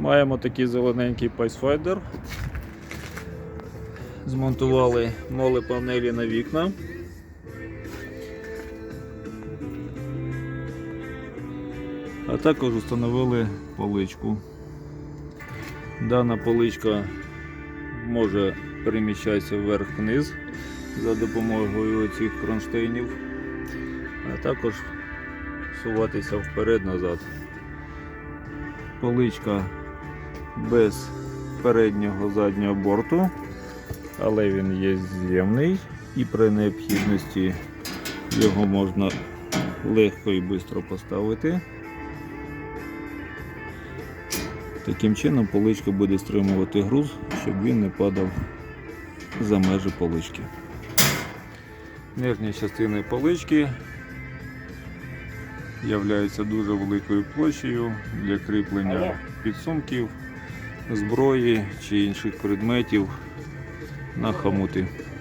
Маємо такий зелененький Pathfinder. Змонтували моли панелі на вікна. А також встановили поличку. Дана поличка може переміщатися вверх-вниз за допомогою цих кронштейнів, а також суватися вперед-назад. Поличка без переднього заднього борту, але він є з'ємний і при необхідності його можна легко і швидко поставити. Таким чином поличка буде стримувати груз, щоб він не падав за межі полички. Нижня частина полички являється дуже великою площею для кріплення підсумків, зброї чи інших предметів на хомути.